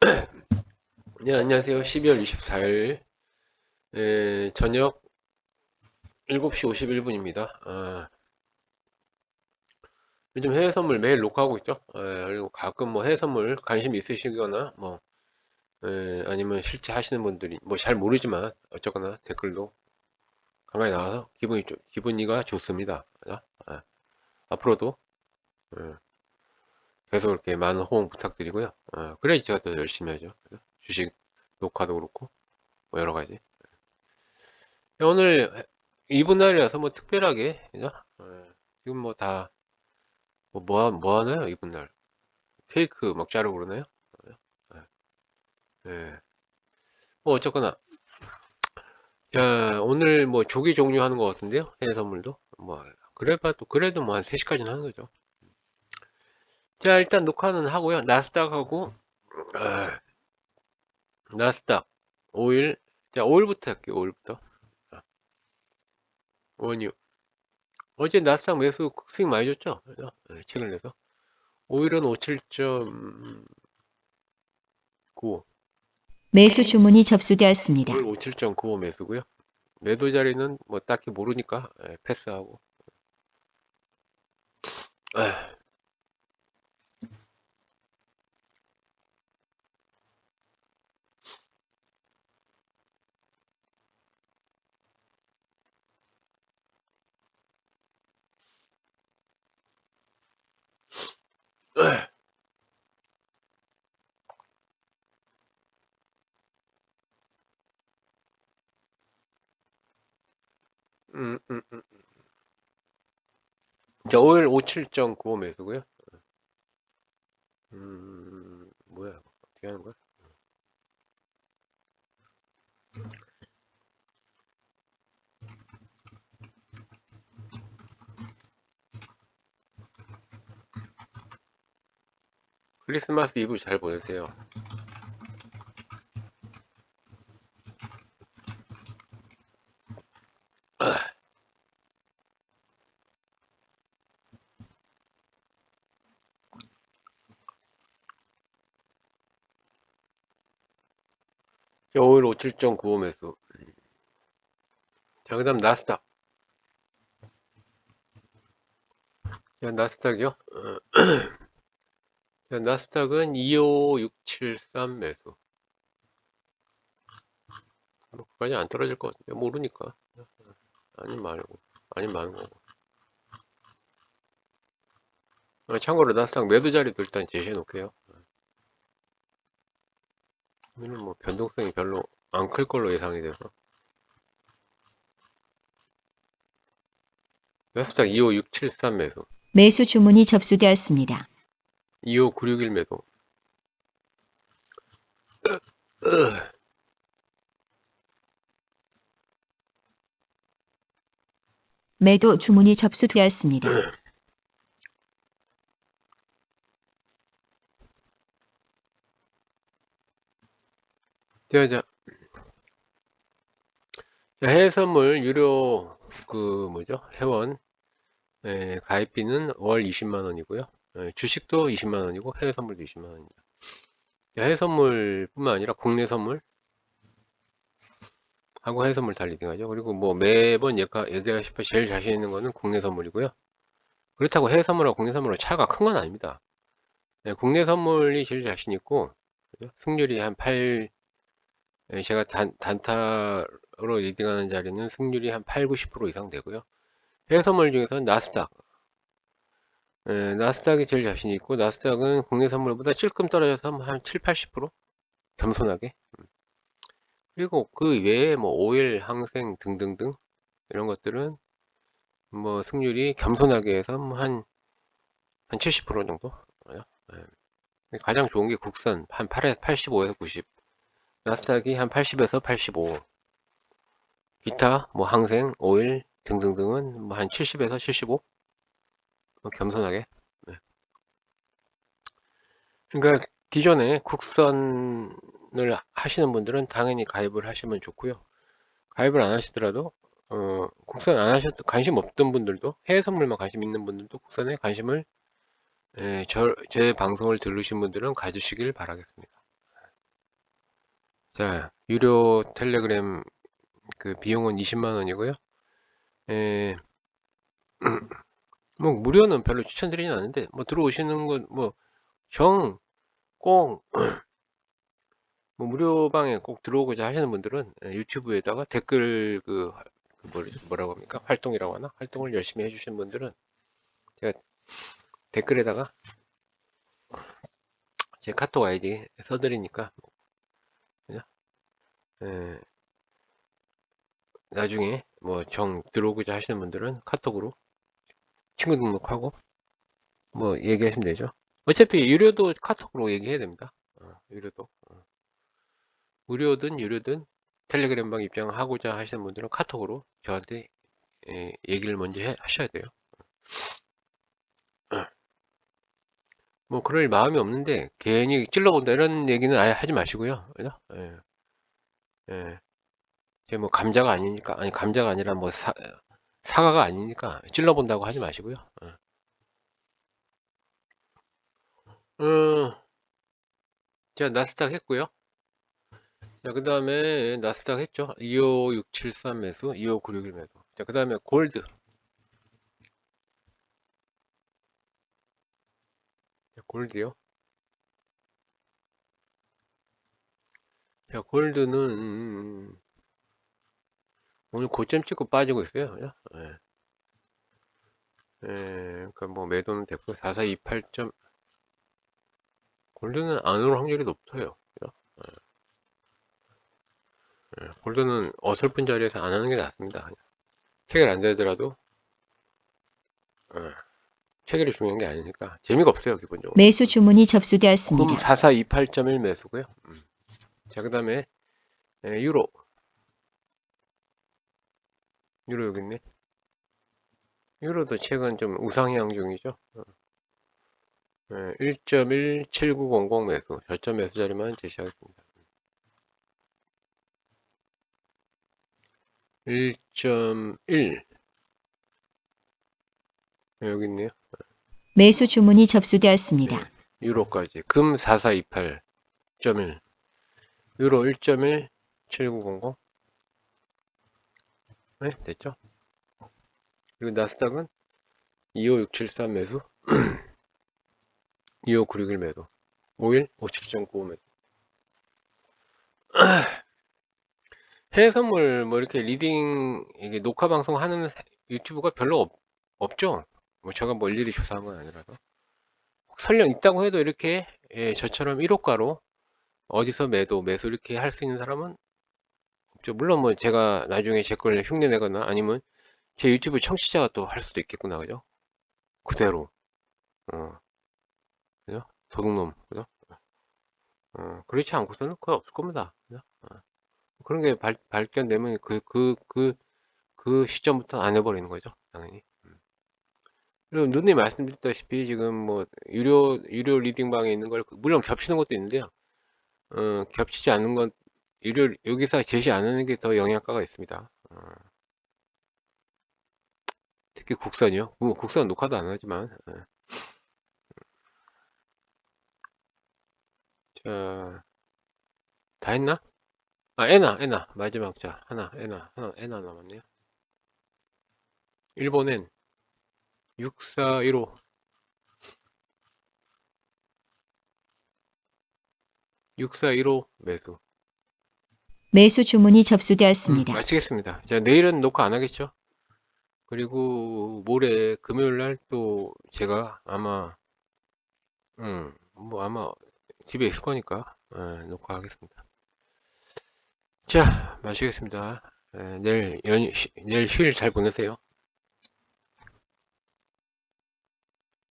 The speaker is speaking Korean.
네, 안녕하세요. 12월 24일 에, 저녁 7시 51분입니다. 아, 요즘 해외 선물 매일 녹화하고 있죠. 에, 그리고 가끔 뭐 해외 선물 관심 있으시거나 뭐 에, 아니면 실제 하시는 분들이 뭐 잘 모르지만 어쨌거나 댓글도 간간히 나와서 기분이 좋- 기분이가 좋습니다. 아, 앞으로도 에, 계속 이렇게 많은 호응 부탁드리고요. 아, 그래야 제가 더 열심히 하죠. 주식 녹화도 그렇고 뭐 여러 가지. 오늘 이분 날이라서 뭐 특별하게 그죠? 예, 지금 뭐 다 뭐 뭐, 뭐 하나요 이분 날 케이크 막 자르고 그러나요? 예. 예. 뭐 어쨌거나 자 오늘 뭐 조기 종료하는 것 같은데요 해외 선물도 뭐 그래봐도 그래도 뭐 한 3시까지는 하는 거죠 자 일단 녹화는 하고요. 나스닥하고 아, 나스닥. 5일. 자 5일부터 할게요 5일부터. 원유. 어제 나스닥 매수 수익 많이 줬죠? 그죠? 예, 최근에서. 5일은 57.9 매수 주문이 접수되었습니다. 5일 57.95 매수고요. 매도 자리는 뭐 딱히 모르니까 예, 패스하고. 아, 아, 음, 음, 음. 자, 5일 57.95 매수고요 음, 뭐야 어떻게 하는 거야? 크리스마스 이브 잘 보내세요. 자, 5일 57.95 매수. 자, 그 다음 나스닥. 자, 나스닥이요. 어, 자, 나스닥은 25673 매수. 뭐, 그까지 안 떨어질 것 같은데, 모르니까. 아니 말고, 아니 거고. 어, 참고로 나스닥 매도 자리도 일단 제시해 놓을게요. 여기는 뭐 변동성이 별로 안 클 걸로 예상이 돼서. 나스닥 25673 매수. 매수 주문이 접수되었습니다. 25961 매도. 매도 주문이 접수되었습니다. 자, 자. 자, 해외 선물 유료 그 뭐죠? 회원 에, 가입비는 월 20만 원이고요. 에, 주식도 20만 원이고 해외 선물도 20만 원입니다. 자, 해외 선물 뿐만 아니라 국내 선물 하고 해외 선물 다 리딩하죠. 그리고 뭐 매번 얘가 얘기하시피 제일 자신 있는 거는 국내 선물이고요. 그렇다고 해외 선물하고 국내 선물은 차가 큰 건 아닙니다. 네, 국내 선물이 제일 자신 있고? 승률이 한 8, 예, 제가 단, 단타로 리딩하는 자리는 승률이 한 8, 90% 이상 되고요. 해외 선물 중에서는 나스닥. 예, 나스닥이 제일 자신 있고, 나스닥은 국내 선물보다 찔끔 떨어져서 한 7, 80%? 겸손하게. 음. 그리고 그 외에 뭐 오일, 항생 등등등 이런 것들은 뭐 승률이 겸손하게 해서 뭐 한, 한 70% 정도? 예. 가장 좋은 게 국산 한 8에 85에서 90. 나스닥이 한 80에서 85. 기타 뭐 항생, 오일 등등등은 뭐 한 70에서 75. 뭐 겸손하게. 네. 그러니까 기존에 국선을 하시는 분들은 당연히 가입을 하시면 좋고요. 가입을 안 하시더라도 어, 국선 안 하셨 관심 없던 분들도 해외 선물만 관심 있는 분들도 국선에 관심을 에, 저, 제 방송을 들으신 분들은 가지시길 바라겠습니다. 자, 유료 텔레그램 그 비용은 20만 원이고요. 에, 뭐 무료는 별로 추천드리진 않는데 뭐 들어오시는 건뭐정꼭 뭐 무료방에 꼭 들어오고자 하시는 분들은 에, 유튜브에다가 댓글 그, 그 뭐, 뭐라고 합니까? 활동이라고 하나? 활동을 열심히 해주신 분들은 제가 댓글에다가 제 카톡 아이디 써드리니까? 에, 나중에 뭐 정 들어오고자 하시는 분들은 카톡으로 친구 등록하고 뭐 얘기하시면 되죠. 어차피 유료도 카톡으로 얘기해야 됩니다. 어, 유료도. 어. 무료든 유료든 텔레그램방 입장하고자 하시는 분들은 카톡으로 저한테 예, 얘기를 먼저 해- 하셔야 돼요. 뭐 그럴 마음이 없는데 괜히 찔러본다 이런 얘기는 아예 하지 마시고요. 그죠? 예. 예. 제가 뭐 감자가 아니니까 아니 감자가 아니라 뭐 사, 사과가 아니니까 찔러본다고 하지 마시고요. 예. 음, 자 나스닥 했고요. 자, 그 다음에 나스닥 했죠. 25673 매수, 25961 매수. 자, 그 다음에 골드. 자, 골드요. 자, 골드는 음, 오늘 고점 찍고 빠지고 있어요. 그죠? 예. 예, 그러니까 뭐 매도는 됐고 4428점 골드는 안올 확률이 높아요. 그죠? 예, 골드는 어설픈 자리에서 안 하는 게 낫습니다. 체결 안 되더라도 예, 체결이 중요한 게 아니니까 재미가 없어요 기본적으로. 매수 주문이 금 접수되었습니다. 4428.1 매수고요. 음. 자, 그 다음에 유로. 유로 여기 있네. 유로도 최근 좀 우상향 중이죠. 어. 예, 1.17900 매수. 저점 매수 자리만 제시하겠습니다. 1.1 여기 있네요. 매수 주문이 접수되었습니다. 유로까지. 금 4428.1 유로 1.1 7900 네, 됐죠? 그리고 나스닥은 25673 매수 25961 매도 51 57.95 매도 해외 선물 뭐 이렇게 리딩 이게 녹화 방송 하는 유튜브가 별로 없, 없죠? 뭐 제가 뭐 일일이 조사한 건 아니라서 설령 있다고 해도 이렇게 예, 저처럼 1호가로 어디서 매도, 매수 이렇게 할 수 있는 사람은 없죠. 물론 뭐 제가 나중에 제 걸 흉내 내거나 아니면 제 유튜브 청취자가 또 할 수도 있겠구나, 그죠? 그대로. 어, 그죠? 도둑놈, 그죠? 어, 그렇지 않고서는 거의 없을 겁니다. 그죠? 어. 그런 게 발, 발견되면 그, 그, 그, 그 시점부터 안 해버리는 거죠. 당연히. 음. 그리고 누님 말씀드렸다시피 지금 뭐 유료 유료 리딩방에 있는 걸 물론 겹치는 것도 있는데요. 어, 겹치지 않는 건 유료 여기서 제시 안 하는 게 더 영향가가 있습니다. 어. 특히 국산이요. 뭐 국산 녹화도 안 하지만. 예. 자, 다 했나? 아, 에나, 에나 마지막 자 하나, 에나 하나, 에나 남았네요. 일본엔 6415 6415 매수. 매수 주문이 음, 접수되었습니다. 마치겠습니다. 자, 내일은 녹화 안 하겠죠? 그리고 모레 금요일 날 또 제가 아마 음, 뭐 아마 집에 있을 거니까 예, 녹화하겠습니다. 자, 마치겠습니다. 예, 내일 연, 쉬- 내일 휴일 잘 보내세요.